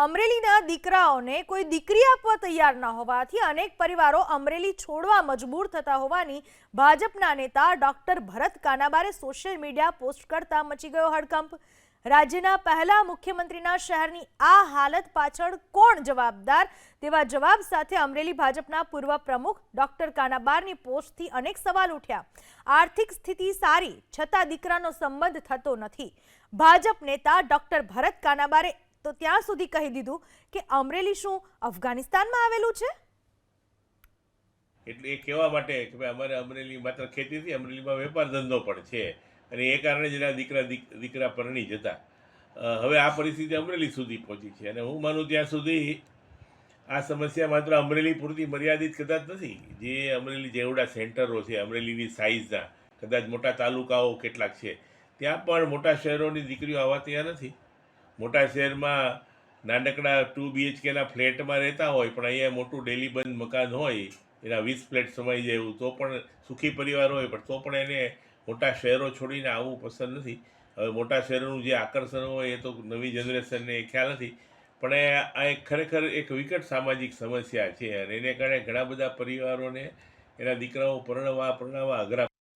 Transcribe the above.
અમરેલીના દીકરાઓને કોઈ દીકરી આપવા તૈયાર ન હોવાથી અનેક પરિવારો અમરેલી છોડવા મજબૂર થતા હોવાની ભાજપના નેતા ડોક્ટર ભરત કાનાબારે સોશિયલ મીડિયા પોસ્ટ કરતા મચી ગયો હડકંપ. રાજ્યના પહેલા મુખ્યમંત્રીના શહેરની આ હાલત પાછળ કોણ જવાબદાર તેવા જવાબ સાથે અમરેલી ભાજપના પૂર્વ પ્રમુખ ડોક્ટર કાનાબારની પોસ્ટથી અનેક સવાલ ઉઠ્યા. આર્થિક સ્થિતિ સારી, છતાં દીકરાનો સંબંધ થતો નથી. ભાજપ નેતા ડોક્ટર ભરત કાનાબારે તો ત્યાં સુધી કહી દીધું કે અમરેલી શું અફઘાનિસ્તાનમાં આવેલું છે? એટલે એ કહેવા માટે કે ભાઈ અમારે અમરેલી માત્ર ખેતીથી અમરેલીમાં વેપાર ધંધો પણ છે. અને એ કારણે જ એના દીકરા દીકરા પરણી જતા હવે આ પરિસ્થિતિ અમરેલી સુધી પહોંચી છે. અને હું માનું ત્યાં સુધી આ સમસ્યા માત્ર અમરેલી પૂરતી મર્યાદિત કદાચ નથી. જે અમરેલી જેવડા સેન્ટરો છે, અમરેલીની સાઇઝના કદાચ મોટા તાલુકાઓ કેટલાક છે, ત્યાં પણ મોટા શહેરોની દીકરીઓ આવવા ત્યાં નથી. મોટા શહેરમાં નાનકડા ટુ બીએચકેના ફ્લેટમાં રહેતા હોય, પણ અહીંયા મોટું ડેલી બંધ મકાન હોય, એના વીસ ફ્લેટ સમાઈ જાય તો પણ સુખી પરિવાર હોય, પણ તો પણ એને મોટા શહેરો છોડીને આવવું પસંદ નથી. હવે મોટા શહેરોનું જે આકર્ષણ હોય એ તો નવી જનરેશનને ખ્યાલ નથી. પણ આ એક ખરેખર એક વિકટ સામાજિક સમસ્યા છે, અને એને કારણે ઘણા બધા પરિવારોને એના દીકરાઓ પરણવા, પરણાવવા અઘરા